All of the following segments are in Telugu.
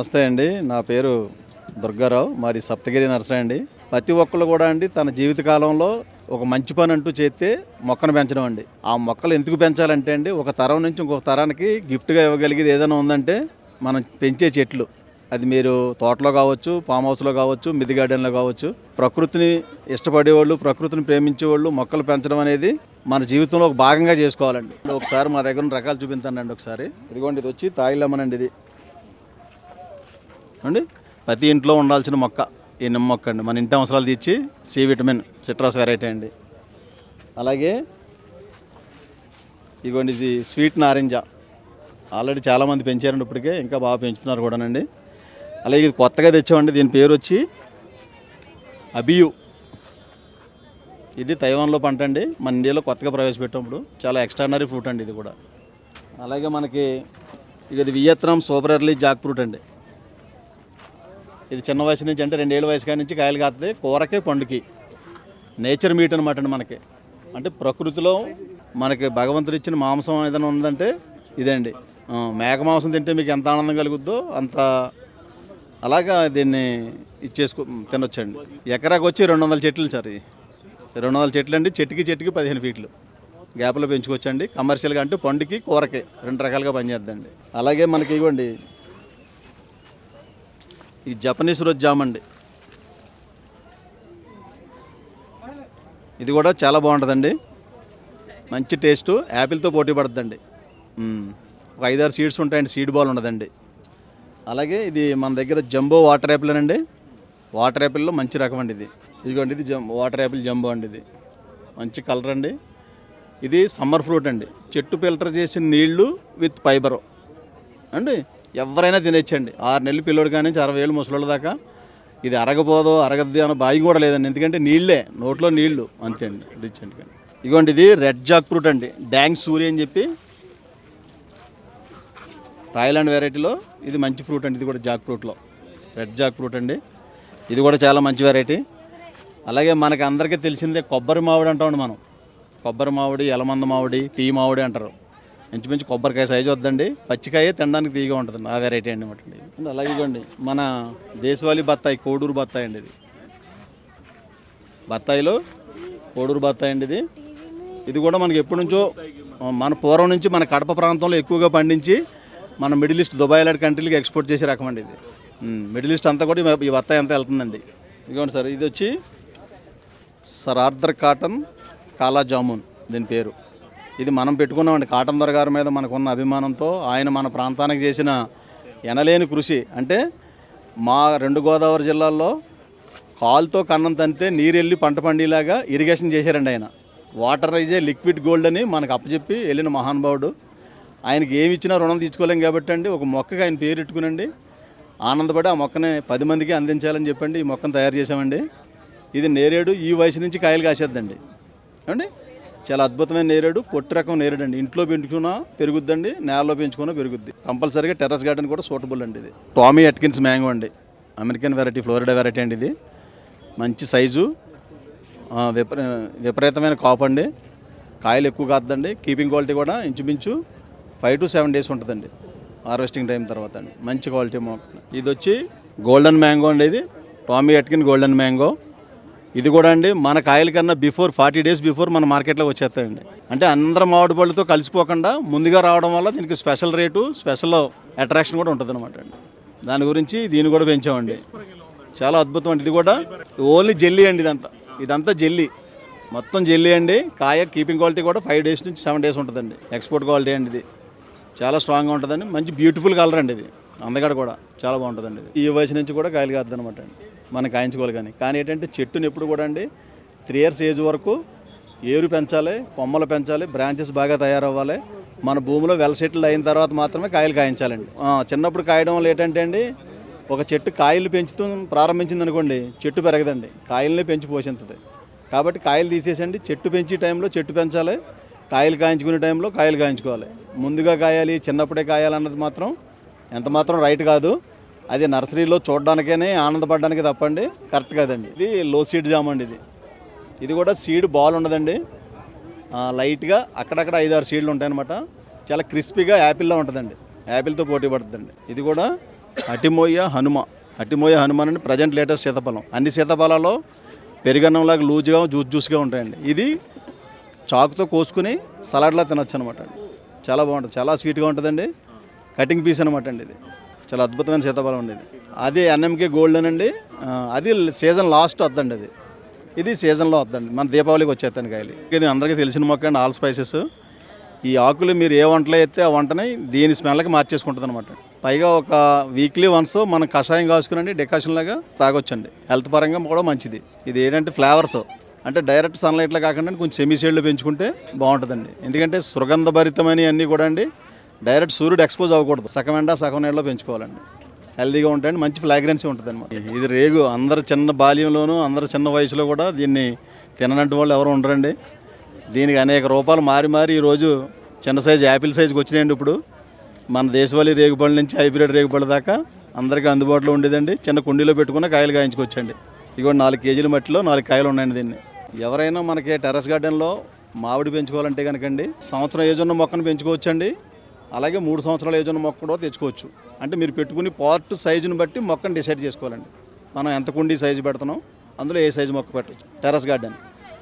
నమస్తే అండి. నా పేరు దుర్గారావు. మాది సప్తగిరి నర్సరీ అండి. ప్రతి ఒక్కరు కూడా అండి తన జీవిత కాలంలో ఒక మంచి పని అంటూ చేస్తే మొక్కను పెంచడం అండి. ఆ మొక్కలు ఎందుకు పెంచాలంటే అండి ఒక తరం నుంచి ఇంకొక తరానికి గిఫ్ట్గా ఇవ్వగలిగేది ఏదైనా ఉందంటే మనం పెంచే చెట్లు. అది మీరు తోటలో కావచ్చు ఫామ్ హౌస్లో కావచ్చు మిది గార్డెన్లో కావచ్చు. ప్రకృతిని ఇష్టపడేవాళ్ళు ప్రకృతిని ప్రేమించేవాళ్ళు మొక్కలు పెంచడం అనేది మన జీవితంలో ఒక భాగంగా చేసుకోవాలండి. ఒకసారి మా దగ్గర రకాలు చూపించండి ఒకసారి. ఇదిగోండి ఇది వచ్చి తాయి అండి ఇది. అండి? ప్రతి ఇంట్లో ఉండాల్సిన మొక్క ఈ నిమ్మ మొక్క అండి. మన ఇంటి అవసరాలు తీర్చి సి విటమిన్ సిట్రస్ వెరైటీ అండి. అలాగే ఇదిగోండి ఇది స్వీట్ నారింజ. ఆల్రెడీ చాలామంది పెంచారండి ఇప్పటికే ఇంకా బాగా పెంచుతున్నారు కూడానండి. అలాగే ఇది కొత్తగా తెచ్చామండి దీని పేరు వచ్చి అబియు. ఇది తైవాన్లో పంట అండి మన ఇండియాలో కొత్తగా ప్రవేశపెట్టినప్పుడు చాలా ఎక్స్ట్రానరీ ఫ్రూట్ అండి ఇది కూడా. అలాగే మనకి ఇక ఇది Vietnam super early Jack fruit అండి. ఇది చిన్న వయసు నుంచి అంటే రెండేళ్ళ వయసు కాడి నుంచి కాయలు కాస్తుంది కూరకి పండుకి. నేచర్ మీట్ అనమాట అండి మనకి. అంటే ప్రకృతిలో మనకి భగవంతుడు ఇచ్చిన మాంసం ఏదైనా ఉందంటే ఇదండి మేక మాంసం తింటే మీకు ఎంత ఆనందం కలుగుద్దో అంత అలాగా దీన్ని ఇచ్చేసుకో తినొచ్చండి. ఎకరాకు వచ్చి రెండు వందల చెట్లు సార్ రెండు వందల చెట్లు అండి. చెట్టుకి చెట్టుకి పదిహేను ఫీట్లు. గ్యాప్లో పెంచుకోవచ్చండి. కమర్షియల్గా అంటే పండుకి కూరకి రెండు రకాలుగా పనిచేద్దండి. అలాగే మనకి ఇవ్వండి. ఈ జపనీస్ రోజ్ జామ్ అండి. ఇది కూడా చాలా బాగుంటుందండి. మంచి టేస్ట్ యాపిల్తో పోటీ పడుతుందండి ఒక ఐదారు సీడ్స్ ఉంటాయండి సీడ్ బాల్ ఉండదండి. అలాగే ఇది మన దగ్గర జంబో వాటర్ యాపిల్ అండి వాటర్ యాపిల్లో మంచి రకం అండి ఇది. ఇదిగోండి ఇది జం వాటర్ యాపిల్ జంబో అండి ఇది. మంచి కలర్ అండి. ఇది సమ్మర్ ఫ్రూట్ అండి. చెట్టు ఫిల్టర్ చేసిన నీళ్ళు విత్ ఫైబరు. అండి? ఎవరైనా తినేచ్చండి. ఆరు నెలలు పిల్లోడు కానీ అరవై ఏళ్ళు ముసలోళ్ళ దాకా. ఇది అరగబోదో అరగద్దు అన్న భయం కూడా లేదండి. ఎందుకంటే నీళ్ళే నోట్లో నీళ్ళు అంతే అండి రిచ్ అండి. ఇదిగోండి ఇది రెడ్ జాక్ ఫ్రూట్ అండి. డ్యాంగ్ సూర్య అని చెప్పి థాయిలాండ్ వెరైటీలో ఇది మంచి ఫ్రూట్ అండి. ఇది కూడా జాక్ ఫ్రూట్లో. రెడ్ జాక్ ఫ్రూట్ అండి. ఇది కూడా చాలా మంచి వెరైటీ. అలాగే మనకు అందరికీ తెలిసిందే కొబ్బరి మామిడి అంటామండి మనం. కొబ్బరి మామిడి ఎలమంద మామిడి తీ మామిడి అంటారు. ఇంచుమించు కొబ్బరికాయ సైజు వద్దండి. పచ్చికాయ తినడానికి తీగా ఉంటుంది. ఆ వెరైటీ అండి మటండి అలాగే ఇదిగోండి మన దేశవాళీ బత్తాయి కోడూరు బత్తాయి అండి ఇది. బత్తాయిలో కోడూరు బత్తాయి అండి ఇది. ఇది కూడా మనకి ఎప్పటి నుంచో మన పూర్వం నుంచి మన కడప ప్రాంతంలో ఎక్కువగా పండించి మన మిడిల్ ఈస్ట్ దుబాయ్ లాంటి కంట్రీలకి ఎక్స్పోర్ట్ చేసే రకం అండి ఇది. మిడిల్ ఈస్ట్ అంతా కూడా ఈ బత్తాయి అంతా వెళ్తుందండి. ఇదిగోండి సార్ ఇది వచ్చి సర్ ఆర్థర్ కాటన్ కాలా జామున్ దీని పేరు. ఇది మనం పెట్టుకున్నామండి. కాటన్ దొర గారి మీద మనకున్న అభిమానంతో ఆయన మన ప్రాంతానికి చేసిన ఎనలేని కృషి. అంటే మా రెండు గోదావరి జిల్లాల్లో కాలుతో కన్నం తంతే నీరు వెళ్ళి పంట పండేలాగా ఇరిగేషన్ చేశారండి ఆయన. వాటర్ రైజే లిక్విడ్ గోల్డ్ అని మనకు అప్పచెప్పి వెళ్ళిన మహానుభావుడు ఆయనకి ఏమి ఇచ్చినా రుణం తీసుకోలేం కాబట్టి అండి ఒక మొక్కకి ఆయన పేరు పెట్టుకునండి. ఆనందపడి ఆ మొక్కని పది మందికి అందించాలని చెప్పండి ఈ మొక్కను తయారు చేసామండి ఇది నేరేడు ఈ వయసు నుంచి కాయలు కాసేద్దండి. అండి చాలా అద్భుతమైన నేరేడు పొట్టు రకం నేరేడు అండి ఇంట్లో పెంచుకున్నా పెరుగుద్దండి నేలలో పెంచుకున్నా పెరుగుద్ది. కంపల్సరీగా టెర్రస్ గార్డెన్ కూడా సూటబుల్ అండి ఇది. టామీ అట్కిన్స్ మ్యాంగో అండి. అమెరికన్ వెరైటీ ఫ్లోరిడా వెరైటీ అండి ఇది. మంచి సైజు విపరీ విపరీతమైన కాపు అండి. కాయలు ఎక్కువ కాదండి కీపింగ్ క్వాలిటీ కూడా ఇంచుమించు ఫైవ్ టు సెవెన్ డేస్ ఉంటుందండి. హార్వెస్టింగ్ టైం తర్వాత అండి. మంచి క్వాలిటీ మొక్క ఇది వచ్చి గోల్డెన్ మ్యాంగో అండి ఇది. Tommy Atkin golden mango. ఇది కూడా అండి మన కాయల కన్నా బిఫోర్ ఫార్టీ డేస్ బిఫోర్ మన మార్కెట్లో వచ్చేస్తాయండి. అంటే అందరం మామిడి పళ్ళతో కలిసిపోకుండా ముందుగా రావడం వల్ల దీనికి స్పెషల్ రేటు స్పెషల్ అట్రాక్షన్ కూడా ఉంటుంది అనమాట అండి. దాని గురించి దీన్ని కూడా పెంచామండి. చాలా అద్భుతం అండి. ఇది కూడా ఓన్లీ జెల్లీ అండి ఇదంతా. ఇదంతా జెల్లీ. మొత్తం జెల్లీ అండి. కాయ కీపింగ్ క్వాలిటీ కూడా ఫైవ్ డేస్ నుంచి సెవెన్ డేస్ ఉంటుందండి. ఎక్స్పోర్ట్ క్వాలిటీ అండి ఇది. చాలా స్ట్రాంగ్గా ఉంటుందండి. మంచి బ్యూటిఫుల్ కలర్ అండి ఇది. అందగాడ కూడా చాలా బాగుంటుందండి ఈ వయసు నుంచి కూడా కాయలు కాదు అనమాట అండి. మనం కాయించుకోవాలి కానీ. కానీ ఏంటంటే చెట్టుని ఎప్పుడు కూడా అండి త్రీ ఇయర్స్ ఏజ్ వరకు ఏరు పెంచాలి కొమ్మలు పెంచాలి బ్రాంచెస్ బాగా తయారవ్వాలి. మన భూమిలో వెల్ సెటిల్ అయిన తర్వాత మాత్రమే కాయలు కాయించాలండి. చిన్నప్పుడు కాయడం వల్ల ఏంటంటే అండి ఒక చెట్టు కాయలు పెంచుతూ ప్రారంభించింది అనుకోండి చెట్టు పెరగదండి. కాయలనే పెంచి పోషించదు. కాబట్టి కాయలు తీసేసండి. చెట్టు పెంచే టైంలో చెట్టు పెంచాలి. కాయలు కాయించుకునే టైంలో కాయలు కాయించుకోవాలి. ముందుగా కాయాలి చిన్నప్పుడే కాయాలి అన్నది మాత్రం ఎంత మాత్రం రైట్ కాదు. అది నర్సరీలో చూడడానికేనే ఆనందపడడానికి తప్పండి. కరెక్ట్ కాదండి. ఇది లో సీడ్ జామ్ అండి ఇది. ఇది కూడా సీడ్ బాల్ ఉండదండి. లైట్గా అక్కడక్కడ ఐదారు సీడ్లు ఉంటాయన్నమాట. చాలా క్రిస్పీగా యాపిల్లో ఉంటుందండి. యాపిల్తో పోటీ పడుతుందండి. ఇది కూడా అటిమోయ హనుమ. అటిమోయ హనుమాన్ అని ప్రజెంట్ లేటెస్ట్ సీతఫలం. అన్ని సీతఫలాల్లో పెరుగన్నంలాగా లూజ్గా జ్యూస్ జ్యూస్గా ఉంటాయండి. ఇది చాకుతో కోసుకుని సలాడ్లా తినొచ్చు అనమాట చాలా బాగుంటుంది. చాలా స్వీట్గా ఉంటుందండి. కటింగ్ పీస్ అనమాట అండి ఇది. చాలా అద్భుతమైన సీతాఫలం అండి ఇది. అది ఎన్ఎంకే గోల్డెన్ అండి అది సీజన్ లాస్ట్ వద్దండి అది. ఇది సీజన్లో వద్దండి. మన దీపావళికి వచ్చేస్తాను కాయలు. ఇది అందరికీ తెలిసిన మొక్క అండి ఆల్ స్పైసెస్. ఈ ఆకులు మీరు ఏ వంటలో అయితే ఆ వంటని దీని స్మెల్కి మార్చేసుకుంటుంది అనమాట పైగా ఒక వీక్లీ వన్స్ మనం కషాయం కాసుకునండి డికాషన్ లాగా తాగొచ్చండి. హెల్త్ పరంగా కూడా మంచిది. ఇది ఏంటంటే ఫ్లేవర్స్ అంటే డైరెక్ట్ సన్లైట్లో కాకుండా కొంచెం సెమీ షేడ్లో పెంచుకుంటే బాగుంటుందండి. ఎందుకంటే సుగంధభరితమైన అన్నీ కూడా అండి. డైరెక్ట్ సూర్యుడు ఎక్స్పోజ్ అవ్వకూడదు. సగం ఎండ సగం నీళ్ళలో పెంచుకోవాలండి. హెల్దీగా ఉంటాయండి మంచి ఫ్లాగ్రెన్సీ ఉంటుంది అనమాట ఇది రేగు అందరు చిన్న బాల్యంలోనూ అందరు చిన్న వయసులో కూడా దీన్ని తిననట్టు వాళ్ళు ఎవరు ఉండరండి. దీనికి అనేక రూపాలు మారి మారి ఈరోజు చిన్న సైజు యాపిల్ సైజుకి వచ్చినాయండి ఇప్పుడు. మన దేశవాళీ రేగుపళ్ళ నుంచి హైబ్రిడ్ రేగుపళ్ళ దాకా అందరికీ అందుబాటులో ఉండేదండి. చిన్న కుండీలో పెట్టుకున్న కాయలు కాయించుకొచ్చండి. ఇగో నాలుగు కేజీల మట్టిలో నాలుగు కాయలు ఉన్నాయండి దీన్ని. ఎవరైనా మనకి టెర్రస్ గార్డెన్లో మామిడి పెంచుకోవాలంటే కనుకండి సంవత్సరం ఏజ్ ఉన్న మొక్కను పెంచుకోవచ్చండి. అలాగే మూడు సంవత్సరాల ఏజ్ ఉన్న మొక్క కూడా తెచ్చుకోవచ్చు. అంటే మీరు పెట్టుకుని పార్ట్ సైజుని బట్టి మొక్కను డిసైడ్ చేసుకోవాలండి. మనం ఎంత కుండీ సైజు పెడుతున్నాం అందులో ఏ సైజు మొక్క పెట్టచ్చు. Terrace garden.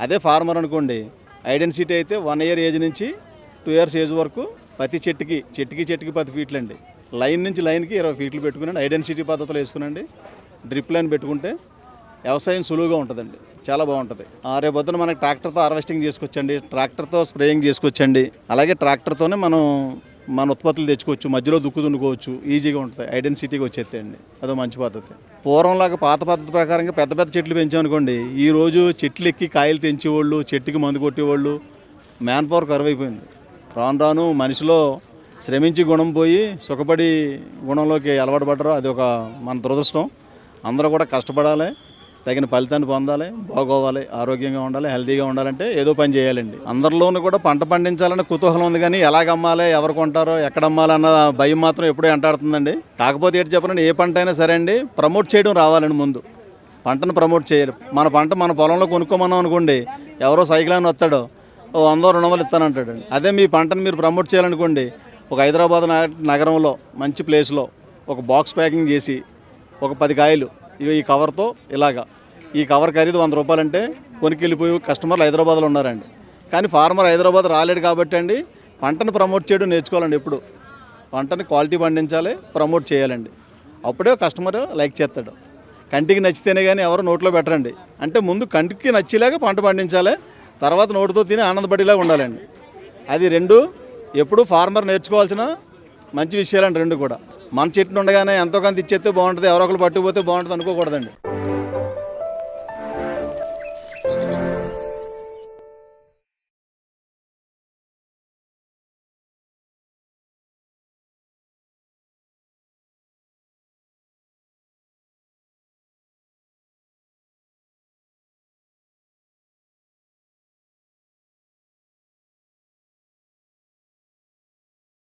అదే ఫార్మర్ అనుకోండి ఐడెన్సిటీ అయితే వన్ ఇయర్ ఏజ్ నుంచి టూ ఇయర్స్ ఏజ్ వరకు ప్రతి చెట్టుకి చెట్టుకి చెట్టుకి పది ఫీట్లు అండి లైన్ నుంచి లైన్కి ఇరవై ఫీట్లు పెట్టుకునండి. ఐడెన్సిటీ పద్ధతిలో వేసుకునండి. డ్రిప్ లైన్ పెట్టుకుంటే వ్యవసాయం సులువుగా ఉంటుందండి. చాలా బాగుంటుంది. ఆ రేపు పొద్దున మనకి ట్రాక్టర్తో హార్వెస్టింగ్ చేసుకొచ్చండి ట్రాక్టర్తో స్ప్రేయింగ్ చేసుకొచ్చండి అలాగే ట్రాక్టర్తోనే మనం మన ఉత్పత్తులు తెచ్చుకోవచ్చు మధ్యలో దుక్కు దున్నుకోవచ్చు ఈజీగా ఉంటుంది. ఐడెన్సిటీకి వచ్చేస్తాయండి. అదో మంచి పద్ధతి. పూర్వంలాగా పాత పద్ధతి ప్రకారంగా పెద్ద పెద్ద చెట్లు పెంచామనుకోండి ఈ రోజు చెట్లు ఎక్కి కాయలు తెంచేవాళ్ళు చెట్టుకి మందు కొట్టేవాళ్ళు మ్యాన్ పవర్ కరువు అయిపోయింది రాను రాను మనిషిలో శ్రమించి గుణం పోయి సుఖపడి గుణంలోకి అలవాటు పడరు అది ఒక మన దురదృష్టం. అందరూ కూడా కష్టపడాలి. తగిన ఫలితాన్ని పొందాలి బాగోవాలి ఆరోగ్యంగా ఉండాలి హెల్తీగా ఉండాలంటే ఏదో పని చేయాలండి. అందరిలోనూ కూడా పంట పండించాలన్న కుతూహలం ఉంది కానీ ఎలాగ అమ్మాలి ఎవరు కొంటారో ఎక్కడ అమ్మాలన్న భయం మాత్రం ఎప్పుడూ వెంటాడుతుందండి కాకపోతే ఏంటి చెప్పాలంటే ఏ పంట అయినా సరే అండి ప్రమోట్ చేయడం రావాలండి ముందు. పంటను ప్రమోట్ చేయాలి. మన పంట మన పొలంలో కొనుక్కోమన్నాం అనుకోండి ఎవరో సైకిల్ అని వస్తాడో ఓ వందో రెండు వందలు ఇస్తానంటాడు అదే మీ పంటను మీరు ప్రమోట్ చేయాలనుకోండి ఒక హైదరాబాద్ నగరంలో మంచి ప్లేస్లో ఒక బాక్స్ ప్యాకింగ్ చేసి ఒక పది కాయలు ఇగో ఈ కవర్తో ఇలాగా. ఈ కవర్ ఖరీదు వంద రూపాయలంటే కొనికెళ్ళిపోయి కస్టమర్లు హైదరాబాద్లో ఉన్నారండి. కానీ ఫార్మర్ హైదరాబాద్ రాలేడు కాబట్టి అండి పంటను ప్రమోట్ చేయడం నేర్చుకోవాలండి ఎప్పుడు. పంటని క్వాలిటీ పండించాలి ప్రమోట్ చేయాలండి. అప్పుడే కస్టమర్ లైక్ చేస్తాడు. కంటికి నచ్చితేనే కానీ ఎవరు నోట్లో పెట్టరండి. అంటే ముందు కంటికి నచ్చేలాగా పంట పండించాలి తర్వాత నోటితో తిని ఆనందపడేలాగా ఉండాలండి. అది రెండు ఎప్పుడు ఫార్మర్ నేర్చుకోవాల్సిన మంచి విషయాలండి రెండు కూడా. మన చెట్టు ఉండగానే ఎంతో కొంత ఇచ్చేస్తే బాగుంటుంది ఎవరో ఒకరు పట్టుకుపోతే బాగుంటుంది అనుకోకూడదండి.